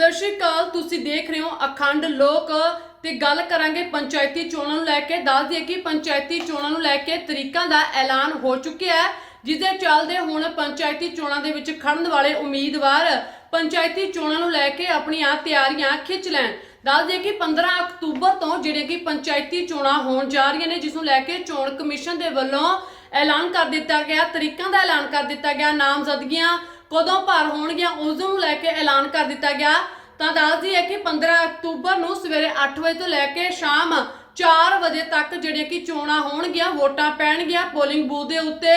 ਸਤਿ ਸ਼੍ਰੀ ਅਕਾਲ, ਤੁਸੀਂ ਦੇਖ ਰਹੇ ਹੋ ਅਖੰਡ ਲੋਕ ਤੇ ਗੱਲ ਕਰਾਂਗੇ ਪੰਚਾਇਤੀ ਚੋਣਾਂ ਨੂੰ ਲੈ ਕੇ। ਦੱਸ ਦਈਏ ਕਿ ਪੰਚਾਇਤੀ ਚੋਣਾਂ ਨੂੰ ਲੈ ਕੇ ਤਰੀਕਾਂ ਦਾ ਐਲਾਨ ਹੋ ਚੁੱਕਿਆ ਹੈ ਜਿਹਦੇ ਚੱਲਦੇ ਹੁਣ ਪੰਚਾਇਤੀ ਚੋਣਾਂ ਦੇ ਵਿੱਚ ਖੜਨ ਵਾਲੇ ਉਮੀਦਵਾਰ ਪੰਚਾਇਤੀ ਚੋਣਾਂ ਨੂੰ ਲੈ ਕੇ ਆਪਣੀਆਂ ਤਿਆਰੀਆਂ ਖਿੱਚ ਲੈਣ। ਦੱਸ ਦਈਏ ਕਿ 15 ਅਕਤੂਬਰ ਤੋਂ ਜਿਹੜੇ ਕਿ ਪੰਚਾਇਤੀ ਚੋਣਾਂ ਹੋਣ ਜਾ ਰਹੀਆਂ ਨੇ, ਜਿਸ ਨੂੰ ਲੈ ਕੇ ਚੋਣ ਕਮਿਸ਼ਨ ਦੇ ਵੱਲੋਂ ਐਲਾਨ ਕਰ ਦਿੱਤਾ ਗਿਆ, ਤਰੀਕਾਂ ਦਾ ਐਲਾਨ ਕਰ ਦਿੱਤਾ ਗਿਆ, ਨਾਮਜ਼ਦਗੀਆਂ ਕਦੋਂ ਭਰ ਹੋਣਗੀਆਂ ਉਸ ਨੂੰ ਲੈ ਕੇ ਐਲਾਨ ਕਰ ਦਿੱਤਾ ਗਿਆ। ਤਾਂ ਦੱਸਦੀ ਹੈ ਕਿ 15 ਅਕਤੂਬਰ ਨੂੰ ਸਵੇਰੇ 8 ਵਜੇ ਤੋਂ ਲੈ ਕੇ ਸ਼ਾਮ 4 ਵਜੇ ਤੱਕ ਜਿਹੜੀਆਂ ਕਿ ਚੋਣਾਂ ਹੋਣਗੀਆਂ, ਵੋਟਾਂ ਪੈਣਗੀਆਂ ਪੋਲਿੰਗ ਬੂਥ ਦੇ ਉੱਤੇ।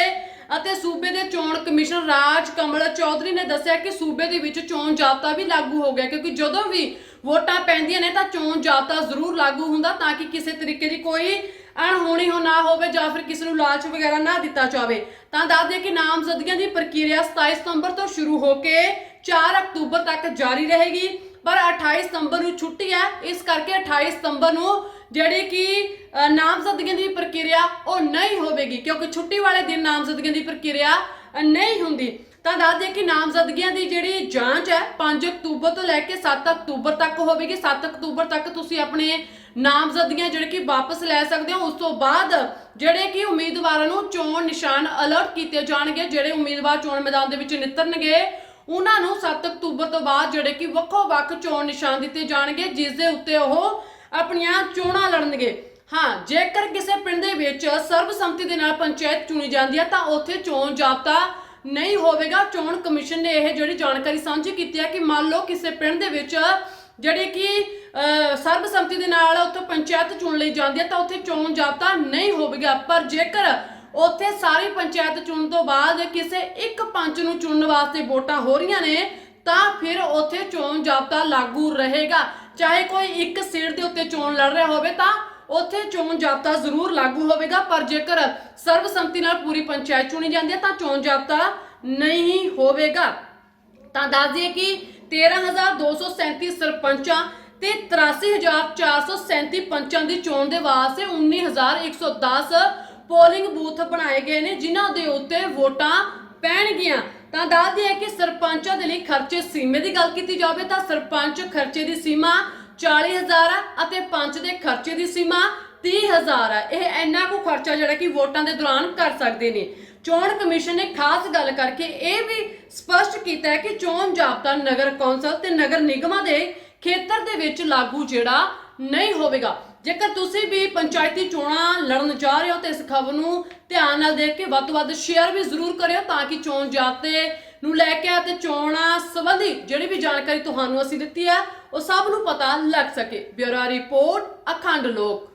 ਅਤੇ ਸੂਬੇ ਦੇ ਚੋਣ ਕਮਿਸ਼ਨਰ ਰਾਜ ਕਮਲ ਚੌਧਰੀ ਨੇ ਦੱਸਿਆ ਕਿ ਸੂਬੇ ਦੇ ਵਿੱਚ ਚੋਣ ਜਾਬਤਾ ਵੀ ਲਾਗੂ ਹੋ ਗਿਆ, ਕਿਉਂਕਿ ਜਦੋਂ ਵੀ ਵੋਟਾਂ ਪੈਂਦੀਆਂ ਨੇ ਤਾਂ ਚੋਣ ਜਾਬਤਾ ਜ਼ਰੂਰ ਲਾਗੂ ਹੁੰਦਾ ਤਾਂ ਕਿ ਕਿਸੇ ਤਰੀਕੇ ਦੀ ਕੋਈ ਅਣਹੋਣੀ ਹੋ ਨਾ ਹੋਵੇ ਜਾਂ ਫਿਰ ਕਿਸੇ ਨੂੰ ਲਾਲਚ ਵਗੈਰਾ ਨਾ ਦਿੱਤਾ ਜਾਵੇ, ਤਾਂ ਦੱਸ ਦਈਏ ਕਿ ਨਾਮਜ਼ਦਗੀਆਂ ਦੀ ਪ੍ਰਕਿਰਿਆ 27 ਸਤੰਬਰ ਤੋਂ ਸ਼ੁਰੂ ਹੋ ਕੇ 4 ਅਕਤੂਬਰ ਤੱਕ ਜਾਰੀ ਰਹੇਗੀ। ਪਰ 28 ਸਤੰਬਰ ਨੂੰ ਛੁੱਟੀ ਹੈ, ਇਸ ਕਰਕੇ 28 ਸਤੰਬਰ ਨੂੰ ਜਿਹੜੀ ਕਿ ਨਾਮਜ਼ਦਗੀਆਂ ਦੀ ਪ੍ਰਕਿਰਿਆ ਉਹ ਨਹੀਂ ਹੋਵੇਗੀ, ਕਿਉਂਕਿ ਛੁੱਟੀ ਵਾਲੇ ਦਿਨ ਨਾਮਜ਼ਦਗੀਆਂ ਦੀ ਪ੍ਰਕਿਰਿਆ ਨਹੀਂ ਹੁੰਦੀ। ਤਾਂ ਦੱਸ ਦਈਏ ਕਿ ਨਾਮਜ਼ਦਗੀਆਂ ਦੀ ਜਿਹੜੀ ਜਾਂਚ ਹੈ 5 ਅਕਤੂਬਰ ਤੋਂ ਲੈ ਕੇ 7 ਅਕਤੂਬਰ ਤੱਕ ਹੋਵੇਗੀ। 7 ਅਕਤੂਬਰ ਤੱਕ ਤੁਸੀਂ ਆਪਣੇ ਨਾਮਜ਼ਦਗੀਆਂ ਜਿਹੜੇ ਕਿ ਵਾਪਸ ਲੈ ਸਕਦੇ ਹੋ। ਉਸ ਤੋਂ ਬਾਅਦ ਜਿਹੜੇ ਕਿ ਉਮੀਦਵਾਰਾਂ ਨੂੰ ਚੋਣ ਨਿਸ਼ਾਨ ਅਲਰਟ ਕੀਤੇ ਜਾਣਗੇ, ਜਿਹੜੇ ਉਮੀਦਵਾਰ ਚੋਣ ਮੈਦਾਨ ਦੇ ਵਿੱਚ ਨਿਤਰਨਗੇ, ਉਹਨਾਂ ਨੂੰ 7 ਅਕਤੂਬਰ ਤੋਂ ਬਾਅਦ ਜਿਹੜੇ ਕਿ ਵੱਖੋ ਵੱਖ ਚੋਣ ਨਿਸ਼ਾਨ ਦਿੱਤੇ ਜਾਣਗੇ, ਜਿਸ ਦੇ ਉੱਤੇ ਉਹ ਆਪਣੀਆਂ ਚੋਣਾਂ ਲੜਨਗੇ। ਹਾਂ, ਜੇਕਰ ਕਿਸੇ ਪਿੰਡ ਦੇ ਵਿੱਚ ਸਰਬਸੰਮਤੀ ਦੇ ਨਾਲ ਪੰਚਾਇਤ ਚੁਣੀ ਜਾਂਦੀ ਹੈ, ਤਾਂ ਉੱਥੇ ਚੋਣ ਜਾਬਤਾ ਨਹੀਂ ਹੋਵੇਗਾ। ਚੋਣ ਕਮਿਸ਼ਨ ਨੇ ਇਹ ਜਿਹੜੀ ਜਾਣਕਾਰੀ ਸਾਂਝੀ ਕੀਤੀ ਹੈ ਕਿ ਮੰਨ ਲਓ ਕਿਸੇ ਪਿੰਡ ਦੇ ਵਿੱਚ ਜਿਹੜੇ ਕਿ ਸਰਬਸੰਮਤੀ ਦੇ ਨਾਲ ਉੱਥੇ ਪੰਚਾਇਤ ਚੁਣ ਲਈ ਜਾਂਦੀ ਹੈ ਤਾਂ ਉੱਥੇ ਚੋਣ ਜਾਬਤਾ ਨਹੀਂ ਹੋਵੇਗਾ। ਪਰ ਜੇਕਰ ਉੱਥੇ ਸਾਰੀ ਪੰਚਾਇਤ ਚੁਣਨ ਤੋਂ ਬਾਅਦ ਕਿਸੇ ਇੱਕ ਪੰਚ ਨੂੰ ਚੁਣਨ ਵਾਸਤੇ ਵੋਟਾਂ ਹੋ ਰਹੀਆਂ ਨੇ, ਤਾਂ ਫਿਰ ਉੱਥੇ ਚੋਣ ਜਾਬਤਾ ਲਾਗੂ ਰਹੇਗਾ। ਚਾਹੇ ਕੋਈ ਇੱਕ ਸੀਟ ਦੇ ਉੱਤੇ ਚੋਣ ਲੜ ਰਿਹਾ ਹੋਵੇ ਤਾਂ ਉੱਥੇ ਚੋਣ ਜਾਬਤਾ ਜ਼ਰੂਰ ਲਾਗੂ ਹੋਵੇਗਾ, ਪਰ ਜੇਕਰ ਸਰਬਸੰਮਤੀ ਨਾਲ ਪੂਰੀ ਪੰਚਾਇਤ ਚੁਣੀ ਜਾਂਦੀ ਹੈ, ਤਾਂ ਚੋਣ ਜਾਬਤਾ ਨਹੀਂ ਹੋਵੇਗਾ। ਤਾਂ ਦੱਸ ਦਈਏ ਕਿ 13237 ਸਰਪੰਚਾਂ ਤੇ 83437 ਪੰਚਾਂ ਦੀ ਚੋਣ ਦੇ ਵਾਸਤੇ 19110 ਪੋਲਿੰਗ ਬੂਥ ਬਣਾਏ ਗਏ ਨੇ, ਜਿਨ੍ਹਾਂ ਦੇ ਉੱਤੇ ਵੋਟਾਂ ਪੈਣਗੀਆਂ। ਤਾਂ ਦੱਸ ਦਈਏ ਕਿ ਸਰਪੰਚਾਂ ਦੇ ਲਈ ਖਰਚੇ ਸੀਮੇ ਦੀ ਗੱਲ ਕੀਤੀ ਜਾਵੇ, ਤਾਂ ਸਰਪੰਚ ਖਰਚੇ ਦੀ ਸੀਮਾ 40000 ਹੈ ਅਤੇ ਪੰਚ ਦੇ ਖਰਚੇ ਦੀ ਸੀਮਾ 30000 ਹੈ ਇਹ ਇੰਨਾ ਕੁ ਖਰਚਾ ਜਿਹੜਾ ਕਿ ਵੋਟਾਂ ਦੇ ਦੌਰਾਨ ਕਰ ਸਕਦੇ ਨੇ। ਚੋਣ ਕਮਿਸ਼ਨ ਨੇ ਖਾਸ ਗੱਲ ਕਰਕੇ ਇਹ ਵੀ ਸਪਸ਼ਟ ਕੀਤਾ ਹੈ ਕਿ ਚੋਣ ਜਾਬਤਾ ਨਗਰ ਕੌਂਸਲ ਤੇ ਨਗਰ ਨਿਗਮਾਂ ਦੇ ਖੇਤਰ ਦੇ ਵਿੱਚ ਲਾਗੂ ਜਿਹੜਾ ਨਹੀਂ ਹੋਵੇਗਾ। ਜੇਕਰ ਤੁਸੀਂ ਵੀ ਪੰਚਾਇਤੀ ਚੋਣਾਂ ਲੜਨ ਜਾ ਰਹੇ ਹੋ ਤੇ ਇਸ ਖਬਰ ਨੂੰ ਧਿਆਨ ਨਾਲ ਦੇਖ ਕੇ ਵੱਧ ਤੋਂ ਵੱਧ ਸ਼ੇਅਰ ਵੀ ਜ਼ਰੂਰ ਕਰਿਓ ਤਾਂ ਕਿ ਚੋਣ ਜਾਬਤੇ ਨੂੰ ਲੈ ਕੇ ਅਤੇ ਚੋਣਾਂ ਸੰਬੰਧੀ ਜਿਹੜੀ ਵੀ ਜਾਣਕਾਰੀ ਤੁਹਾਨੂੰ ਅਸੀਂ ਦਿੱਤੀ ਹੈ, ਉਹ ਸਭ ਨੂੰ ਪਤਾ ਲੱਗ ਸਕੇ। ਬਿਊਰੋ ਰਿਪੋਰਟ, ਅਖੰਡ ਲੋਕ।